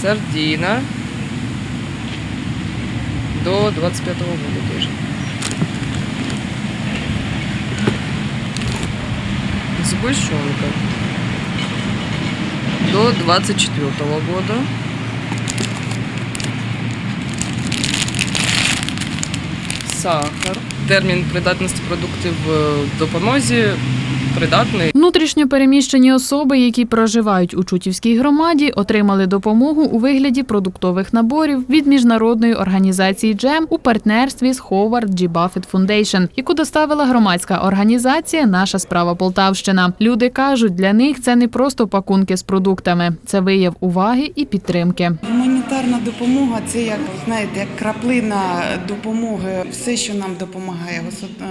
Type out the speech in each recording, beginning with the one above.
сардина до 25 года тоже. Сгущенка до 24 года. Сахар. Термін придатності продуктів в допомозі придатний Внутрішньо переміщені особи, які проживають у Чутівській громаді, отримали допомогу у вигляді продуктових наборів від міжнародної організації Джем у партнерстві з Howard G. Buffett Foundation, яку доставила громадська організація Наша справа Полтавщина. Люди кажуть, для них це не просто пакунки з продуктами, це вияв уваги і підтримки. Гуманітарна допомога це як знаєте, як краплина допомоги. Все, що нам допомагає е,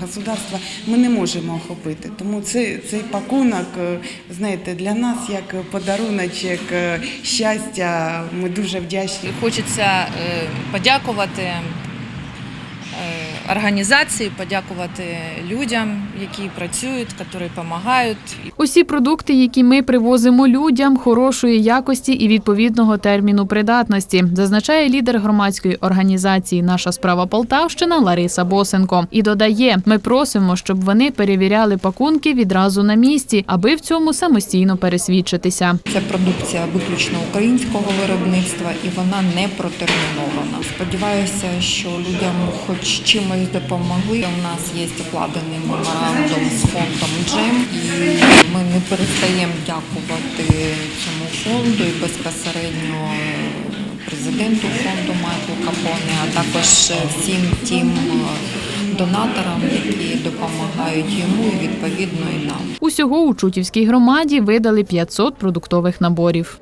государство, ми не можемо охопити. Тому цей, цей пакунок, е, знаєте, для нас як подаруночок е, щастя. Ми дуже вдячні. Хочеться подякувати організації, подякувати людям, які працюють, які допомагають. Усі продукти, які ми привозимо людям, хорошої якості і відповідного терміну придатності, зазначає лідер громадської організації Наша справа Полтавщина Лариса Босенко. І додає: ми просимо, щоб вони перевіряли пакунки відразу на місці, аби в цьому самостійно пересвідчитися. Це продукція виключно українського виробництва і вона не протермінована. Сподіваюся, що людям хоч чимось допомогли. У нас є укладений меморандум з фондом Джем, і ми не перестаємо дякувати цьому фонду і безпосередньо президенту фонду Майклу Капоне, а також всім тим е, донаторам, які допомагають йому і відповідно і нам. Усього у Чутівській громаді видали 500 продуктових наборів.